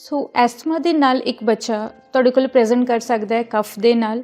ਸੋ ਐਸਥਮਾ ਦੇ ਨਾਲ ਇੱਕ ਬੱਚਾ ਤੁਹਾਡੇ ਕੋਲ ਪ੍ਰੈਜ਼ੈਂਟ ਕਰ ਸਕਦਾ ਹੈ, ਕਫ ਦੇ ਨਾਲ।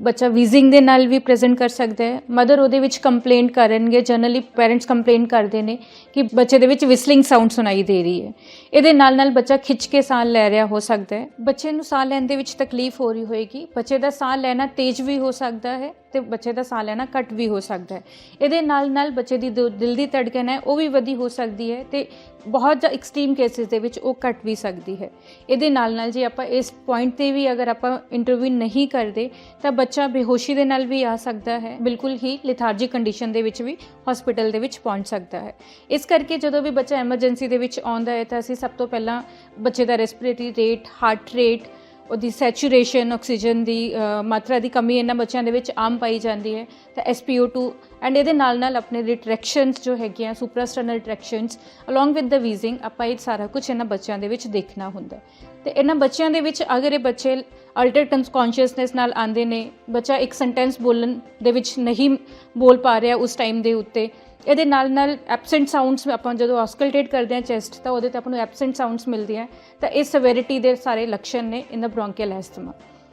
ਬੱਚਾ ਵੀਜ਼ਿੰਗ ਦੇ ਨਾਲ ਵੀ ਪ੍ਰੈਜ਼ੈਂਟ ਕਰ ਸਕਦਾ ਹੈ। ਮਦਰ ਉਹਦੇ ਵਿੱਚ ਕੰਪਲੇਂਟ ਕਰਨਗੇ ਜਨਰਲੀ ਪੇਰੈਂਟਸ ਕੰਪਲੇਂਟ ਕਰਦੇ ਨੇ ਕਿ ਬੱਚੇ ਦੇ ਵਿੱਚ ਵਿਸਲਿੰਗ ਸਾਊਂਡ ਸੁਣਾਈ ਦੇ ਰਹੀ ਹੈ। ਇਹਦੇ ਨਾਲ ਨਾਲ ਬੱਚਾ ਖਿੱਚ ਕੇ ਸਾਹ ਲੈ ਰਿਹਾ ਹੋ ਸਕਦਾ ਹੈ। ਬੱਚੇ ਨੂੰ ਸਾਹ ਲੈਣ ਦੇ ਵਿੱਚ ਤਕਲੀਫ ਹੋ ਰਹੀ ਹੋਏਗੀ। ਬੱਚੇ ਦਾ ਸਾਹ ਲੈਣਾ ਤੇਜ਼ ਵੀ ਹੋ ਸਕਦਾ ਹੈ ਤੇ ਬੱਚੇ ਦਾ ਸਾਹ ਲੈਣਾ ਘੱਟ ਵੀ ਹੋ ਸਕਦਾ ਹੈ। ਇਹਦੇ ਨਾਲ ਨਾਲ ਬੱਚੇ ਦੀ ਦੋ- ਦਿਲ ਦੀ ਧੜਕਣ ਹੈ, ਉਹ ਵੀ ਵਧੀ ਹੋ ਸਕਦੀ ਹੈ ਤੇ ਬਹੁਤ ਜ਼ਿਆਦਾ ਐਕਸਟ੍ਰੀਮ ਕੇਸਿਸ ਦੇ ਵਿੱਚ ਉਹ ਘਟ ਵੀ ਸਕਦੀ ਹੈ। ਇਹਦੇ ਨਾਲ ਨਾਲ ਜੇ ਆਪਾਂ ਇਸ ਪੁਆਇੰਟ ਤੇ ਵੀ ਅਗਰ ਆਪਾਂ ਇੰਟਰਵਿਊ ਨਹੀਂ ਕਰਦੇ, ਤਾਂ ਬੱਚਾ ਬੇਹੋਸ਼ੀ ਦੇ ਨਾਲ ਵੀ ਆ ਸਕਦਾ ਹੈ, ਬਿਲਕੁਲ ਹੀ ਲਿਥਾਰਜੀ ਕੰਡੀਸ਼ਨ ਦੇ ਵਿੱਚ ਵੀ ਹਸਪੀਟਲ ਦੇ ਵਿੱਚ ਪਹੁੰਚ ਸਕਦਾ ਹੈ। ਇਸ ਕਰਕੇ ਜਦੋਂ ਵੀ ਬੱਚਾ ਐਮਰਜੈਂਸੀ ਦੇ ਵਿੱਚ ਆਉਂਦਾ ਹੈ ਤਾਂ ਅਸੀਂ ਸਭ ਤੋਂ ਪਹਿਲਾਂ ਬੱਚੇ ਦਾ ਰੈਸਪੀਰੇਟਰੀ ਰੇਟ ਹਾਰਟ ਰੇਟ ਉਹਦੀ ਸੈਚੂਰੇਸ਼ਨ ਆਕਸੀਜਨ ਦੀ ਅ, ਮਾਤਰਾ ਦੀ ਕਮੀ ਇਹਨਾਂ ਬੱਚਿਆਂ ਦੇ ਵਿੱਚ ਆਮ ਪਾਈ ਜਾਂਦੀ ਹੈ ਤਾਂ SpO2 ਐਂਡ ਇਹਦੇ ਨਾਲ ਨਾਲ ਆਪਣੇ ਰਿਟਰੈਕਸ਼ਨਸ ਜੋ ਹੈਗੀਆਂ ਸੁਪਰਾਸਟਰਨਲ ਰਿਟਰੈਕਸ਼ਨਸ ਅਲੋਂਗ ਵਿਦ ਦਾ ਵੀਜ਼ਿੰਗ ਆਪਾਂ ਇਹ ਸਾਰਾ ਕੁਝ ਇਹਨਾਂ ਬੱਚਿਆਂ ਦੇ ਵਿੱਚ ਦੇਖਣਾ ਹੁੰਦਾ ਹੈ। ਤੇ ਇਹਨਾਂ ਬੱਚਿਆਂ ਦੇ ਵਿੱਚ ਅਗਰ ਇਹ ਬੱਚੇ ਅਲਟਰ ਕੌਨਸ਼ੀਅਸਨੈਸ ਨਾਲ ਆਉਂਦੇ ਨੇ ਬੱਚਾ ਇੱਕ ਸੈਂਟੈਂਸ ਬੋਲਣ ਦੇ ਵਿੱਚ ਨਹੀਂ ਬੋਲ ਪਾ ਰਿਹਾ ਉਸ ਟਾਈਮ ਦੇ ਉੱਤੇ ਇਹਦੇ ਨਾਲ ਨਾਲ ਐਬਸੈਂਟ ਸਾਊਂਡਸ ਆਪਾਂ ਜਦੋਂ ਆਸਕਲਟੇਟ ਕਰਦੇ ਹਾਂ ਚੈਸਟ ਤਾਂ ਉਹਦੇ ਤੇ ਆਪਾਂ ਨੂੰ ਐਬਸੈਂਟ ਸਾਊਂਡਸ ਮਿਲਦੀਆਂ ਤਾਂ ਇਹ ਸੈਵੈਰਿਟੀ ਦੇ ਸਾਰੇ ਲੱਛਣ ਨੇ ਇਨ ਦਾ ਬ੍ਰੌਂਕੀਅਲ ਐਸਥਮਾ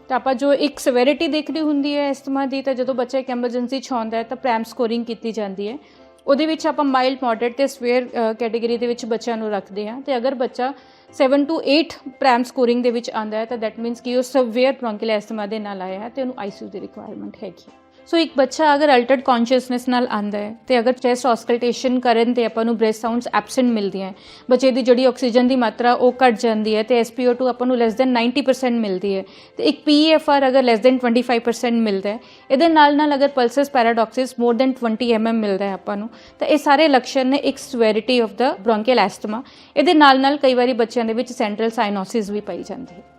ਤਾਂ ਆਪਾਂ ਜੋ ਇੱਕ ਸਵੇਰਿਟੀ ਦੇਖਣੀ ਹੁੰਦੀ ਹੈ ਐਸਥਮਾ ਦੀ, ਤਾਂ ਜਦੋਂ ਬੱਚਾ ਇੱਕ ਐਮਰਜੈਂਸੀ 'ਚ ਆਉਂਦਾ ਹੈ ਤਾਂ ਪ੍ਰੈਮ ਸਕੋਰਿੰਗ ਕੀਤੀ ਜਾਂਦੀ ਹੈ। ਉਹਦੇ ਵਿੱਚ ਆਪਾਂ ਮਾਈਲਡ ਮੋਡਰੇਟ ਤੇ ਸਵੇਅਰ ਕੈਟਾਗਰੀ ਦੇ ਵਿੱਚ ਬੱਚਿਆਂ ਨੂੰ ਰੱਖਦੇ ਹਾਂ। ਤੇ ਅਗਰ ਬੱਚਾ 7 ਟੂ 8 ਪ੍ਰੈਮ ਸਕੋਰਿੰਗ ਦੇ ਵਿੱਚ ਆਂਦਾ ਹੈ, ਤਾਂ ਦੈਟ ਮੀਨਸ ਕਿ ਉਹ ਸਵੇਅਰ ਬ੍ਰੌਂਕੀਅਲ ਐਸਥਮਾ ਦੇ ਨਾਲ ਆਇਆ ਹੈ ਤੇ ਉਹਨੂੰ ਆਈਸੀਯੂ ਦੀ ਰਿਕੁਆਇਰਮੈਂਟ ਹੈਗੀ ਸੋ ਇੱਕ ਬੱਚਾ ਅਗਰ ਅਲਟਰਡ ਕੌਨਸ਼ੀਅਸਨੈਸ ਨਾਲ ਆਂਦਾ ਹੈ ਤੇ ਅਗਰ ਚੈਸਟ ਆਸਕਲਟੇਸ਼ਨ ਕਰਨ ਤੇ ਆਪਾਂ ਨੂੰ ਬ੍ਰੈਥ ਸਾਊਂਡਸ ਐਬਸੈਂਟ ਮਿਲਦੀਆਂ ਹੈ ਬੱਚੇ ਦੀ ਜਿਹੜੀ ਆਕਸੀਜਨ ਦੀ ਮਾਤਰਾ ਉਹ ਘਟ ਜਾਂਦੀ ਹੈ ਤੇ SpO2 ਆਪਾਂ ਨੂੰ ਲੈਸ ਦੈਨ 90% ਮਿਲਦੀ ਹੈ ਤੇ ਇੱਕ PEFR ਅਗਰ ਲੈਸ ਦੈਨ 25% ਮਿਲਦਾ ਹੈ ਇਹਦੇ ਨਾਲ ਨਾਲ ਅਗਰ ਪਲਸਸ ਪੈਰਾਡੌਕਸਿਸ ਮੋਰ ਦੈਨ 20 mm ਮਿਲਦਾ ਹੈ ਆਪਾਂ ਨੂੰ ਤਾਂ ਇਹ ਸਾਰੇ ਲੱਛਣ ਨੇ ਇੱਕ ਸਵੈਰਿਟੀ ਆਫ ਦਾ ਬ੍ਰੌਂਕੀਅਲ ਐਸਥਮਾ ਇਹਦੇ ਨਾਲ ਨਾਲ ਕਈ ਵਾਰੀ ਬੱਚਿਆਂ ਦੇ ਵਿੱਚ ਸੈਂਟਰਲ ਸਾਈਨੋਸਿਸ ਵੀ ਪਾਈ ਜਾਂਦੀ ਹੈ